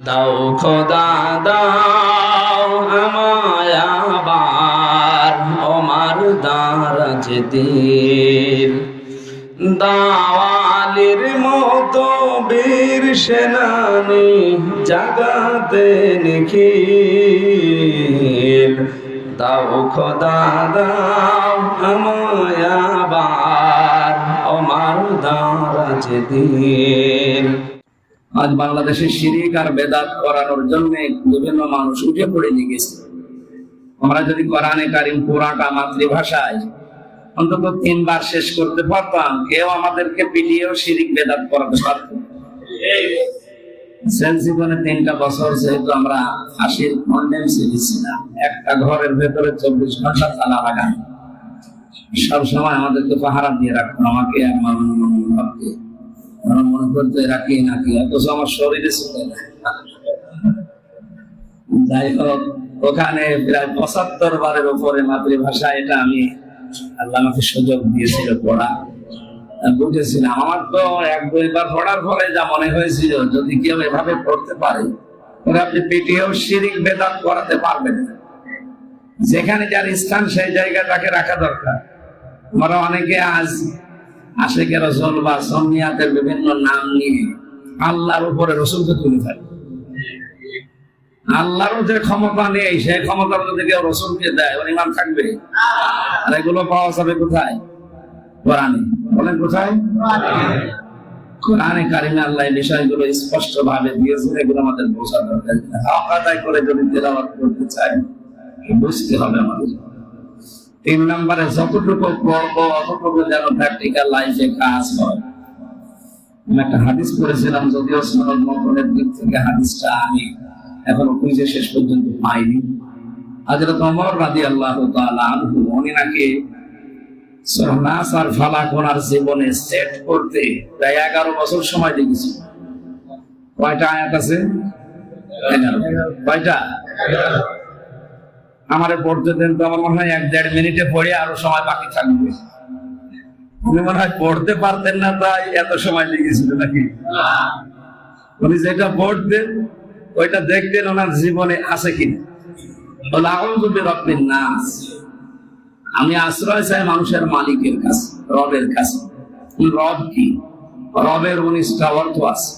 দাও খোদা, দাও আমায় আবার আমার দারাজ দিল দাওয়ালির মতো বীর সেনানি জাগাতে নিখিল দাও খোদা, দাও আমায় আবার আমার দারাজ দিল আজ বাংলাদেশে শিরিক আর বেদাত করানোর জন্য বিভিন্ন মানুষ উঠে পড়ে লেগেছে আমরা যদি কোরআনে কারিম পুরাটা মাতৃভাষায় অন্তত তিনবার শেষ করতে পারতাম, কেউ আমাদেরকে পিটিয়েও শিরিক বেদাত করাতে পারত জীবনে তিনটা বছর যেহেতু আমরা দিচ্ছিলাম একটা ঘরের ভেতরে চব্বিশ ঘণ্টা তালা লাগান। সব সময় আমাদেরকে পাহারা দিয়ে রাখতো, আমাকে আমার আমরা মনে করতে নাকি অথচ আমার শরীরে ছিল না। যাই হোক, ওখানে প্রায় পঁচাত্তর বারের উপরে মাতৃভাষা এটা আমি আল্লাহ আমাকে সুযোগ দিয়েছিল পড়া বুঝেছিলাম। আমার তো এক পড়ার পরে যা মনে হয়েছিল, যদি কেউ এভাবে পড়তে পারে ওরা আপনি পিটিয়েও শিরিক বেদাত করাতে পারবেন না। যেখানে যার স্থান, সেই জায়গাটাকে রাখা দরকার। আমরা অনেকে আজ আশেকে রসুল বা সন্নিয়াতের বিভিন্ন নাম নিয়ে আল্লাহর উপরে রসুলকে তুলে ফেলে আল্লাহরও যে ক্ষমতা নেই, সেই ক্ষমতা যদি কেউ রসুলকে দেয়, ওর ইমান থাকবে? আর এগুলো পাওয়া যাবে কোথায়? কোরআনে। বলেন কোথায়? কোরআনে কারিমে আল্লাহ বিষয়গুলো স্পষ্ট ভাবে দিয়েছে এগুলো আমাদের বোঝা দরকার তাই করে যদি তেলাওয়াত করতে চাই, বুঝতে হবে আমাদের। তিন নম্বরে, যতটুকু পড়ব, অতটুকু যেন প্র্যাকটিক্যাল লাইফে কাজ হয়। আমি একটা হাদিস পড়েছিলাম, যদিও সনদ মতনের দিক থেকে হাদিসটা আমি এখনও খুঁজে শেষ পর্যন্ত পাইনি। হযরত ওমর রাদিয়াল্লাহু তাআলা আনহু, উনি নাকি আর ফালাক ওনার জীবনে সেট করতে প্রায় 11 বছর সময় লেগেছে। কয়টা আয়াত আছে? কয়টা? আমারে পড়তে দেন তো আমার মনে হয় এক দেড় মিনিটে পড়ে আরও সময় বাকি থাকবে। উনি মনে হয় পড়তে পারতেন না, তাই এত সময় লেগেছিল নাকি? উনি যেটা পড়তেন ওইটা দেখতেন ওনার জীবনে আছে কিনা। নাস। আমি আশ্রয় চাই মানুষের মালিকের কাছে, রবের কাছে। রব কি? রবের উনিশটা অর্থ আছে।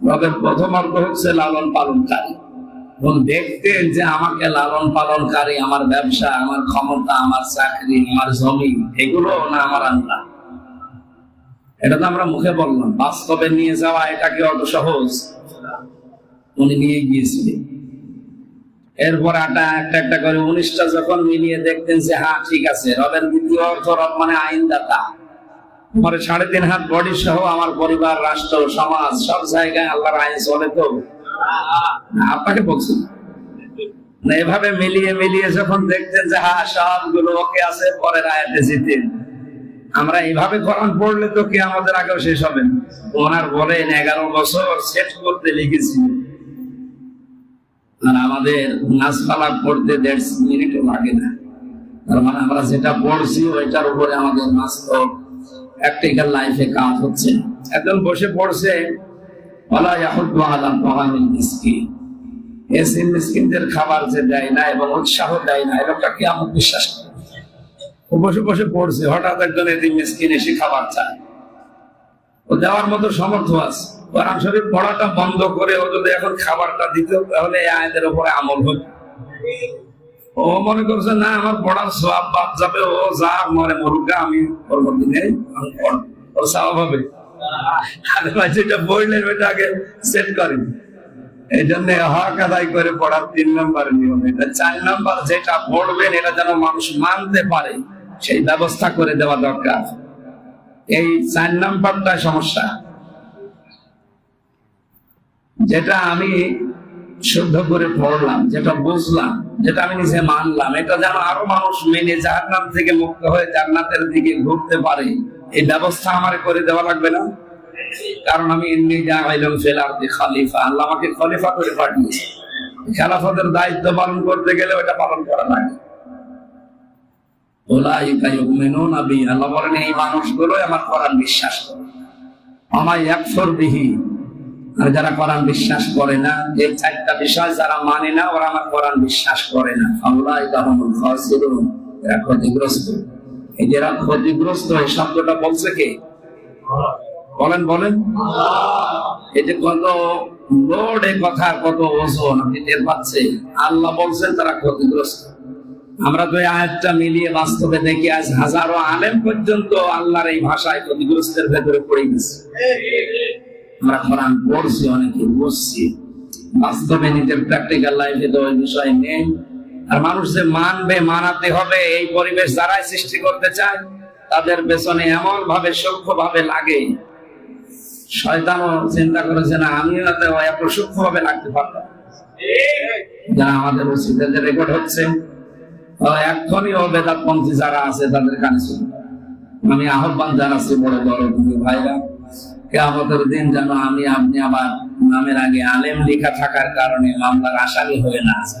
রবের প্রথম অর্থ হচ্ছে লালন পালনকারী। দেখতেন যে আমাকে লালন পালনকারী আমার ব্যবসা, আমার ক্ষমতা, আমার চাকরি, আমার জমি, এগুলো না আমার আল্লাহ। এটা তো আমরা মুখে বললাম, বাস্তবে নিয়ে যাওয়া এটা কি অত সহজ? উনি নিয়ে গিয়েছিলেন। এরপর আটা একটা একটা করে উনিশটা যখন মিলিয়ে দেখতেন যে হ্যাঁ ঠিক আছে, রবের দ্বিতীয় অর্থ রব মানে আইনদাতা। আমার সাড়ে তিন হাত বডি সহ আমার পরিবার, রাষ্ট্র, সমাজ, সব জায়গায় আল্লাহর আইন চলে তো। আপনাকে বলছি না। না এভাবে মিলিয়ে মিলিয়ে যখন দেখতেন যে হ্যাঁ সবগুলো ওকে আছে, পরের আয়াতে জিতেন আমরা এইভাবে কোরআন পড়লে তো কি আমাদের আগেও শেষ হবে ওনার বলেন এগারো বছর সেট করতে লিখেছি। আর আমাদের নাচ পালা পড়তে দেড় মিনিটও লাগে না। তার মানে আমরা যেটা পড়ছি, ওইটার উপরে আমাদের বাস্তব প্র্যাকটিক্যাল লাইফে কাজ হচ্ছে। একজন বসে পড়ছে ওলা ইয়াহুদ্দু আলা তাআমিল মিসকিন। মিসকিনদের খাবার যে দেয় না এবং উৎসাহ দেয় না কি বিশ্বাস বসে বসে পড়ছে, হঠাৎ একজন এদিন মিসকিন এসে খাবার চায়। ও দেওয়ার মতো সামর্থ্য আছে। কোরআন শরীফ পড়াটা বন্ধ করে ও যদি এখন খাবারটা দিত, তাহলে এই আয়াতের উপরে আমল হতো। ও মনে করছে, না, আমার পড়ার সব বাদ যাবে, ও যা মরে মরুকা, আমি মধ্যে নেই ওর স্বভাব হবে। যেটা সেই ব্যবস্থা করে দেওয়া দরকার। এই চার সমস্যা। যেটা আমি শুদ্ধ করে পড়লাম, যেটা বুঝলাম, যেটা আমি নিজে মানলাম, এটা যেন আরও মানুষ মেনে জাহান্নাম থেকে মুক্ত হয়ে জান্নাতের দিকে ঘুরতে পারে। এই ব্যবস্থা আমার করে দেওয়া লাগবে না। কারণ আমি এমনি যা হইলাম ফেলার খালিফা, আল্লাহ আমাকে খলিফা করে পাঠিয়েছে। খেলাফতের দায়িত্ব পালন করতে গেলে ওটা পালন করা লাগে। আর যারা বিশ্বাস করে না চারটা বিষয় যারা মানে না, ওরা আমার বিশ্বাস করে না। আল্লাহ ক্ষতিগ্রস্ত। এই ক্ষতিগ্রস্ত এই শব্দটা বলছে কে? বলেন বলেন। এই যে কত লোড এই কথা, কত ওজন আপনি টের পাচ্ছেন? আল্লাহ বলছেন তারা ক্ষতিগ্রস্ত। আমরা তো আয়াতটা মিলিয়ে বাস্তবে দেখি, আজ হাজারো আলেম পর্যন্ত আল্লাহর এই ভাষায় ক্ষতিগ্রস্তের ভেতরে পড়ে গেছে। আমরা কোরআন পড়ছি, অনেকে বুঝছি বাস্তবে নিজের প্র্যাকটিক্যাল লাইফে তো ওই বিষয় নেই। আর মানুষ যে মানবে, মানাতে হবে, এই পরিবেশ যারাই সৃষ্টি করতে চায়, তাদের পেছনে এমন ভাবে সূক্ষ্ম ভাবে লাগে। শয়তানও চিন্তা করেছে, না, আমিও এত এত সূক্ষ্ম ভাবে লাগতে পারতাম। যা আমাদের রেকর্ড হচ্ছে এখনই ও যারা আছে, তাদের কানে আমি আহ্বান জানাচ্ছি বড় বড় ভাইরা কেমতের দিন যেন আমি, আপনি আবার নামের আগে আলেম লেখা থাকার কারণে মামলার আসামি হয়ে না আসা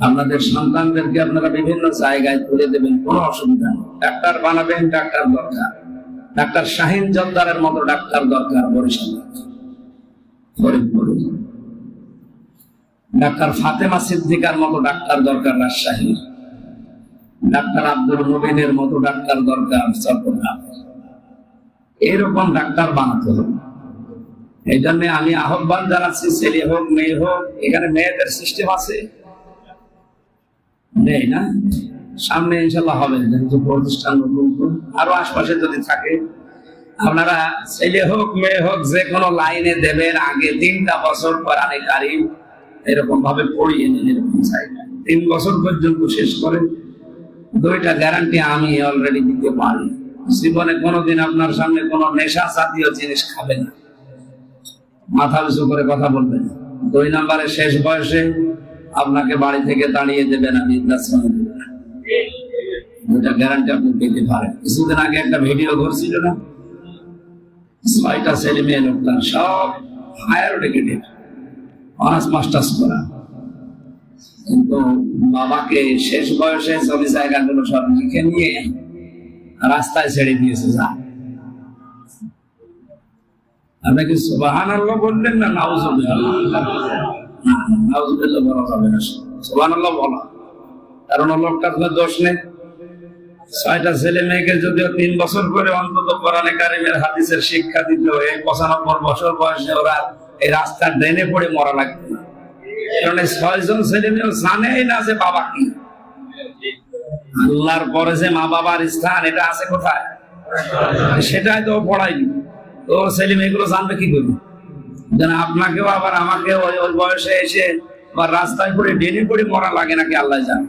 আপনাদের সন্তানদেরকে আপনারা বিভিন্ন জায়গায় তুলে দেবেন, কোনো অসুবিধা নেই। ডাক্তার বানাবেন, ডাক্তার দরকার। ডাক্তার শাহিন জব্দারের মতো ডাক্তার দরকার, বরিশালে। ডাক্তার ফাতেমা সিদ্দিকার মতো ডাক্তার দরকার, রাজশাহী। ডাক্তার আব্দুল মুবিনের মতো ডাক্তার দরকার, চট্টগ্রাম। এরকম ডাক্তার বানাতে হবে। এই জন্য আমি আহ্বান জানাচ্ছি, ছেলে হোক, মেয়ে হোক, এখানে মেয়েদের সিস্টেম আছে। নেই না? সামনে ইনশাল্লাহ হবে, যেহেতু প্রতিষ্ঠান। আরও আশপাশে যদি থাকে, আপনারা ছেলে হোক, মেয়ে হোক, যে কোনো লাইনে দেবেন, আগে তিনটা বছর কোরআনে কারিম এরকম ভাবে পড়িয়ে নেন, এরকম তিন বছর পর্যন্ত শেষ করেন দুইটা গ্যারান্টি আমি অলরেডি দিতে পারি। জীবনে কোনোদিন আপনার সামনে কোনো নেশা জাতীয় জিনিস খাবে না। মাথা উঁচু করে কথা বলবেন। দুই নম্বরে শেষ বয়সে আপনাকে বাড়ি থেকে তাড়িয়ে দেবে না বৃদ্ধাশ্রমে না গ্যারান্টি আপনি পেতে পারেন। কিছুদিন আগে একটা ভিডিও করছিল না? ছয়টা ছেলে মেয়ে লোকটার সব হায়ার এডুকেটেড অনার্স মাস্টার্স করা। কিন্তু বাবাকে শেষ বয়সে ছবি জায়গাগুলো সব লিখে নিয়ে রাস্তায় ছেড়ে দিয়েছে যা। আপনাকে সুবাহান আল্লাহ বললেন না বলা যাবে না। সুবাহান আল্লাহ বলা। কারণ দোষ নেই। ছয়টা ছেলে মেয়েকে যদিও তিন বছর করে অন্তত কারিমের হাদিসের শিক্ষা পঁচানব্বই বছর বয়সে ওরা এই রাস্তার ড্রেনে পড়ে মরা লাগবে না। কারণ ছয়জন ছেলে মেয়ে জানেই না যে বাবা কি। আল্লাহর পরে যে মা বাবার স্থান, এটা আছে কোথায়? সেটাই তো তো ওর ছেলে মেয়েগুলো জানবে কি করবে? যেন আপনাকেও আবার আমাকে ওই ওই বয়সে এসে আবার রাস্তায় পড়ে ডেনে পড়ে মরা লাগে নাকি আল্লাহ জানে।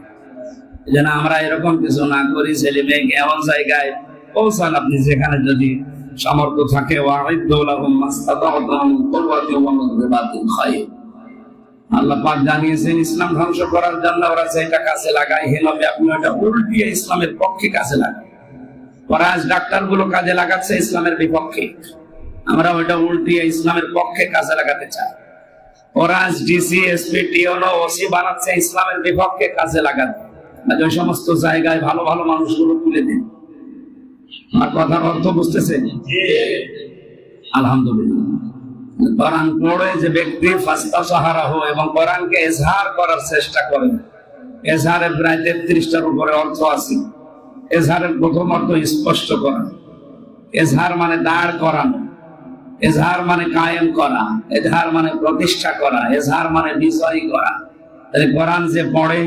যেন আমরা এরকম কিছু না করি ছেলে মেয়েকে এমন জায়গায় পৌঁছান আপনি, যেখানে যদি সামর্থ্য থাকে। আল্লাহ পাক জানিয়েছেন, ইসলাম ধ্বংস করার জন্য ওরা সেটা কাছে লাগায় হেনবে আপনি ওটা উল্টিয়ে ইসলামের পক্ষে কাছে লাগান। ওরা আজ ডাক্তারগুলো কাজে লাগাচ্ছে ইসলামের বিপক্ষে। আমরা ওইটা উল্টিয়ে ইসলামের পক্ষে কাজে লাগাতে চাই। ডিসি এসপি টিওনো ওসি বানাচ্ছে, ইসলামের বিপক্ষে কাজে লাগাতে ওই সমস্ত জায়গায় ভালো ভালো মানুষগুলো তুলে দিন। আর কথার অর্থ বুঝতেছে আলহামদুলিল্লাহ। পড়ে যে ব্যক্তি ফাস্তা সাহারা এবং এজহার করার চেষ্টা করেন এজহারের প্রায় তেত্রিশটার উপরে অর্থ আছে। এজহারের প্রথম অর্থ স্পষ্ট করা। এজহার মানে দাঁড় করানো। এজহার মানে কায়েম করা, এজহার মানে প্রতিষ্ঠা করা, এজহার মানে বিজয়ী করা। তাহলে কোরআন যে পড়ে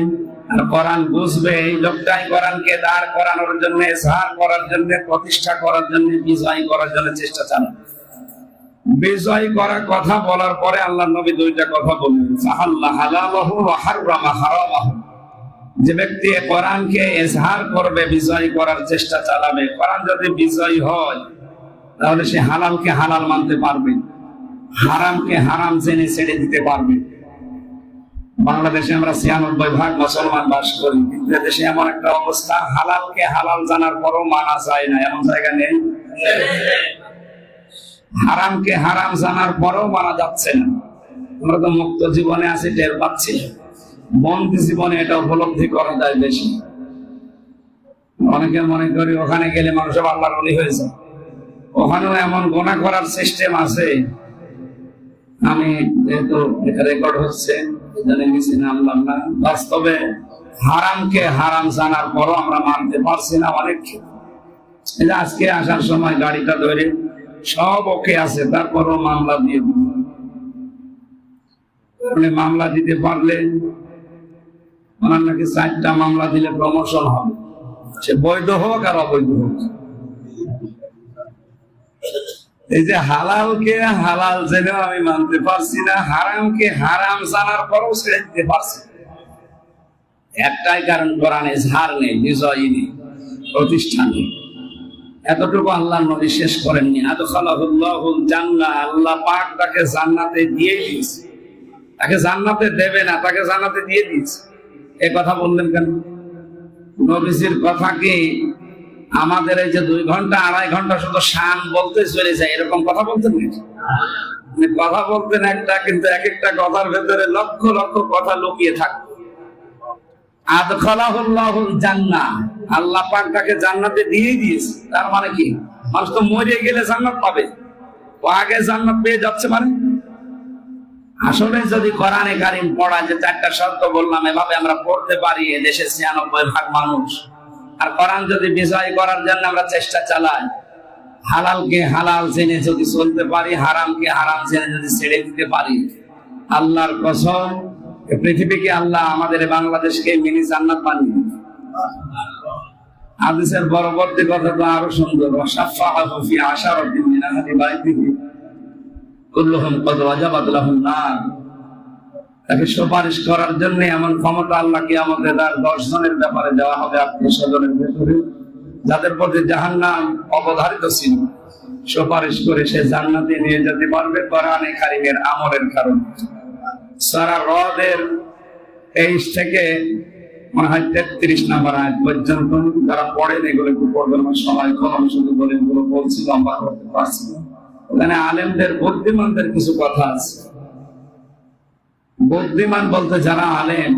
আর কোরআন বুঝবে, এই লোকটাই কোরআনকে দাঁড় করানোর জন্য, এজহার করার জন্য, প্রতিষ্ঠা করার জন্য, বিজয়ী করার জন্য চেষ্টা চালান বিজয় করা কথা বলার পরে আল্লাহ নবী দুইটা কথা বললেন যে ব্যক্তি কোরআনকে এজহার করবে, বিজয় করার চেষ্টা চালাবে। কোরআন যদি বিজয় হয় তাহলে সে হালালকে হালাল মানতে পারবে, হারামকে হারাম জেনে ছেড়ে দিতে পারবে। বাংলাদেশে আমরা ছিয়ানব্বই ভাগ মুসলমান বাস করি, কিন্তু দেশে এমন একটা অবস্থা, হালালকে হালাল জানার পরও মানা যায় না, এমন জায়গা নেই? হারামকে হারাম জানার পরও মানা যাচ্ছে না। আমরা তো মুক্ত জীবনে আছি, টের পাচ্ছি। বন্দি জীবনে এটা উপলব্ধি করা যায় বেশি। অনেকে মনে করি ওখানে গেলে মানুষ আল্লাহর হয়ে হয়েছে ওখানেও এমন গোনা করার সিস্টেম আছে। আমি যেহেতু রেকর্ড হচ্ছে বাস্তবে হারামকে হারাম জানার পরও আমরা মানতে পারছি না অনেক। আজকে আসার সময় গাড়িটা ধরে সব ওকে আছে, তারপরও মামলা দিয়ে মামলা দিতে পারলে ওনার নাকি চারটা মামলা দিলে প্রমোশন হবে। সে বৈধ হোক আর অবৈধ হোক। এই যে হালালকে হালাল জেনেও আমি মানতে পারছি না, হারামকে হারাম জানার পরও ছেড়ে দিতে পারছি একটাই কারণ, কোরআনে ঝাড় নেই বিজয়ী নেই, প্রতিষ্ঠান নেই। এতটুকু আল্লাহ নবী শেষ করেননি। আদখালাহুল্লাহুল জান্নাহ, আল্লাহ পাক তাকে জান্নাতে দিয়ে দিয়েছে। তাকে জান্নাতে দেবে না, তাকে জান্নাতে দিয়ে দিয়েছে। এই কথা বললেন কেন? নবীজির কথা কি আমাদের এই যে দুই ঘণ্টা, আড়াই ঘণ্টা শুধু শান বলতে চলে যায়, এরকম কথা বলতেন নাকি? মানে কথা বলতেন একটা, কিন্তু এক একটা কথার ভেতরে লক্ষ লক্ষ কথা লুকিয়ে থাকতো। মানে মানুষ তো মরে গেলে জান্নাত পাবে। আগে জান্নাত পেয়ে যাচ্ছে মানে? আসলে যদি চারটা শর্ত বললাম, এভাবে আমরা পড়তে পারি দেশে ছিয়ানব্বই ভাগ মানুষ। আর কোরআন যদি বিজয় করার জন্য আমরা চেষ্টা চালাই, হালালকে হালাল জেনে যদি চলতে পারি, হারামকে হারাম জেনে যদি ছেড়ে দিতে পারি, আল্লাহর কসম পৃথিবীকে আল্লাহ আমাদের বাংলাদেশকে মিনি জান্নাত বানিয়ে। হাদিসের পরবর্তী কথা তো আরও সুন্দর ওয়াসাফাহু ফি আশারাতিন মিন আহলি কদ ওয়াজাবাত লাহুম নার তাকে সুপারিশ করার জন্য এমন ক্ষমতা আল্লাহ কি আমাদের তার দশ জনের ব্যাপারে দেওয়া হবে আত্মীয় স্বজনের ভেতরে। যাদের প্রতি জাহান্নাম অবধারিত ছিল, সুপারিশ করে সে জান্নাতে নিয়ে যেতে পারবে কোরআনে কারিমের আমলের কারণে। সারা হ্রদের তেইশ থেকে মনে হয় তেত্রিশ নাম্বার আয়াত পর্যন্ত যারা পড়েন, এগুলো একটু পড়বেন আমার সময় কম শুধু বলে, এগুলো বলছি লম্বা করতে পারছি ওখানে আলেমদের, বুদ্ধিমানদের কিছু কথা আছে। বুদ্ধিমান বলতে যারা আলেম,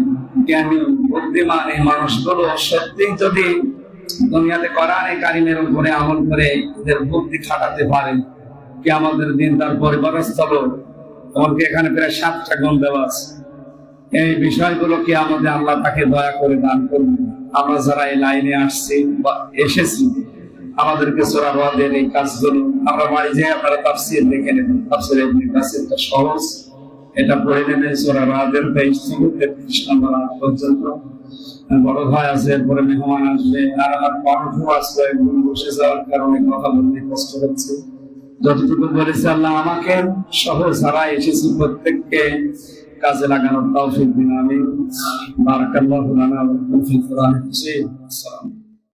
জ্ঞানী, বুদ্ধিমান এই মানুষগুলো সত্যি যদি দুনিয়াতে কোরআনে কারিমের উপরে আমল করে এদের বুদ্ধি খাটাতে পারে, কি আমাদের দিন তার পরিবারস্থল এমনকি এখানে প্রায় সাতটা গুণ দেওয়া আছে। এই বিষয়গুলো কি আমাদের আল্লাহ তাকে দয়া করে দান করবে আমরা যারা এই লাইনে আসছি বা এসেছি, আমাদেরকে সোরা এই কাজগুলো আমরা বাড়ি যেয়ে আপনারা তাফসির দেখে নেবেন। তাফসির কাসিরটা সহজ। এটা পড়ে নেবেন সোরা রাদের তেইশ থেকে তেত্রিশ নম্বর আয়াত পর্যন্ত। বড় ভাই আছে, এরপরে মেহমান আসবে। আর আমার কণ্ঠ আসবে বসে যাওয়ার কারণে কথা বলতে কষ্ট হচ্ছে। যতটুকু বলেছে আল্লাহ আমাকে, সহ যারা এসেছি প্রত্যেককে কাজে লাগানোর তৌফিক দিন আমি বারাকাল্লাহু লানা ওয়া ফিল কোরআন।